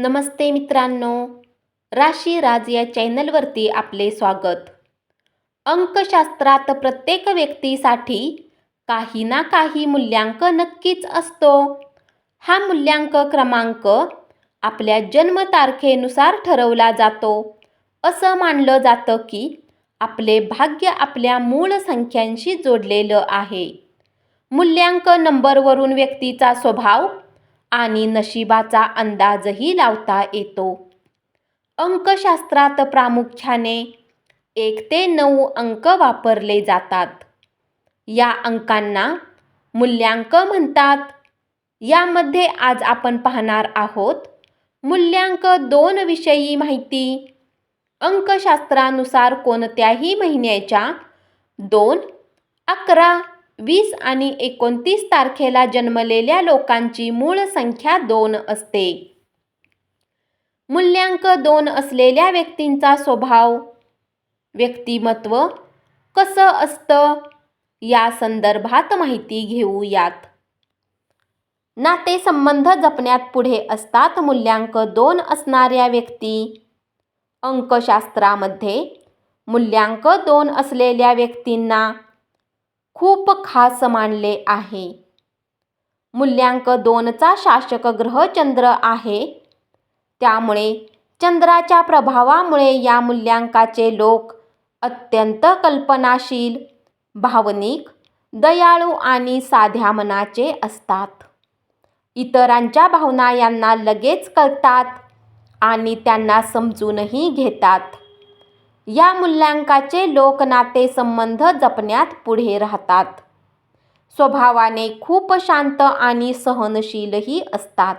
नमस्ते मित्रांनो. राशी राज या चॅनलवरती आपले स्वागत. अंकशास्त्रात प्रत्येक व्यक्तीसाठी काही ना काही मूल्यांक नक्कीच असतो. हा मूल्यांक क्रमांक आपल्या जन्मतारखेनुसार ठरवला जातो. असं मानलं जातं की आपले भाग्य आपल्या मूळ संख्यांशी जोडलेलं आहे. मूल्यांक नंबरवरून व्यक्तीचा स्वभाव आणि नशिबाचा अंदाजही लावता येतो. अंकशास्त्रात प्रामुख्याने एक ते नऊ अंक वापरले जातात. या अंकांना मूल्यांक म्हणतात. यामध्ये आज आपण पाहणार आहोत मूल्यांक दोन विषयी माहिती. अंकशास्त्रानुसार कोणत्याही महिन्याच्या दोन अकरा वीस आणि एकोणतीस तारखेला जन्मलेल्या लोकांची मूळ संख्या दोन असते. मूल्यांक दोन असलेल्या व्यक्तींचा स्वभाव व्यक्तिमत्व कसं असतं या संदर्भात माहिती घेऊयात. नातेसंबंध जपण्यात पुढे असतात मूल्यांक दोन असणाऱ्या व्यक्ती. अंकशास्त्रामध्ये मूल्यांक दोन असलेल्या व्यक्तींना खूप खास मानले आहे. मूल्यांक दोनचा शासक ग्रह चंद्र आहे. त्यामुळे चंद्राच्या प्रभावामुळे या मूल्यांकाचे लोक अत्यंत कल्पनाशील भावनिक दयाळू आणि साध्या मनाचे असतात. इतरांच्या भावना यांना लगेच कळतात आणि त्यांना समजूनही घेतात. या मूल्यांकाचे लोक नातेसंबंध जपण्यात पुढे राहतात. स्वभावाने खूप शांत आणि सहनशीलही असतात.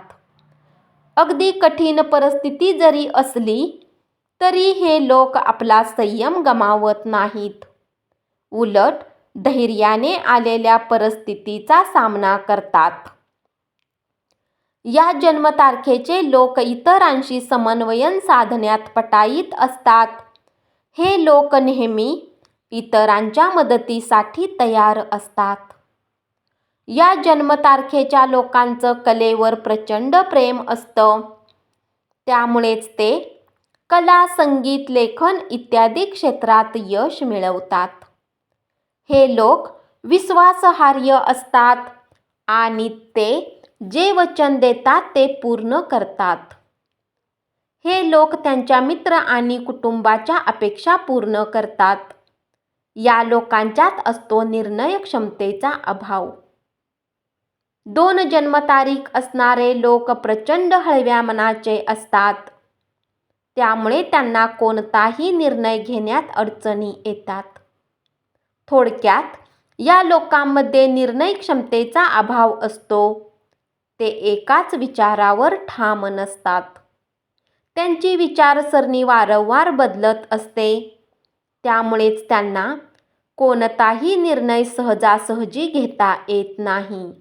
अगदी कठीण परिस्थिती जरी असली तरी हे लोक आपला संयम गमावत नाहीत. उलट धैर्याने आलेल्या परिस्थितीचा सामना करतात. या जन्मतारखेचे लोक इतरांशी समन्वयन साधण्यात पटाईत असतात हे लोक नेहमी इतरांच्या मदतीसाठी तयार असतात. या जन्मतारखेच्या लोकांचं कलेवर प्रचंड प्रेम असतं. त्यामुळेच ते कला संगीत लेखन इत्यादी क्षेत्रात यश मिळवतात. हे लोक विश्वासहार्य असतात आणि ते जे वचन देतात ते पूर्ण करतात. लोक त्यांच्या मित्र आणि कुटुंबाच्या अपेक्षा पूर्ण करतात. या लोकांच्यात असतो निर्णय क्षमतेचा अभाव. दोन जन्मतारीख असणारे लोक प्रचंड हळव्या मनाचे असतात. त्यामुळे त्यांना कोणताही निर्णय घेण्यात अडचणी येतात. थोडक्यात या लोकांमध्ये निर्णय क्षमतेचा अभाव असतो. ते एकाच विचारावर ठाम नसतात. त्यांची विचारसरणी वारंवार बदलत असते. त्यामुळेच त्यांना कोणताही निर्णय सहजासहजी घेता येत नाही.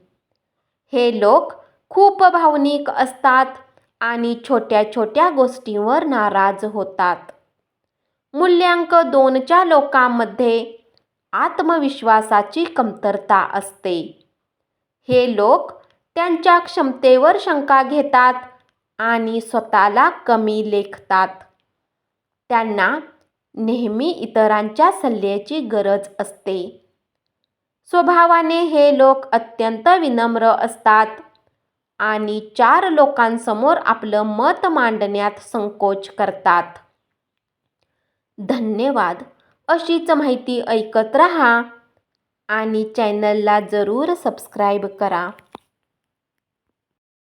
हे लोक खूप भावनिक असतात आणि छोट्या छोट्या गोष्टींवर नाराज होतात. मूल्यांक दोनच्या लोकांमध्ये आत्मविश्वासाची कमतरता असते. हे लोक त्यांच्या क्षमतेवर शंका घेतात आणि स्वतःला कमी लेखतात. त्यांना नेहमी इतरांच्या सल्ल्याची गरज असते. स्वभावाने हे लोक अत्यंत विनम्र असतात आणि चार लोकांसमोर आपलं मत मांडण्यात संकोच करतात. धन्यवाद. अशीच माहिती ऐकत रहा आणि चॅनलला जरूर सबस्क्राईब करा.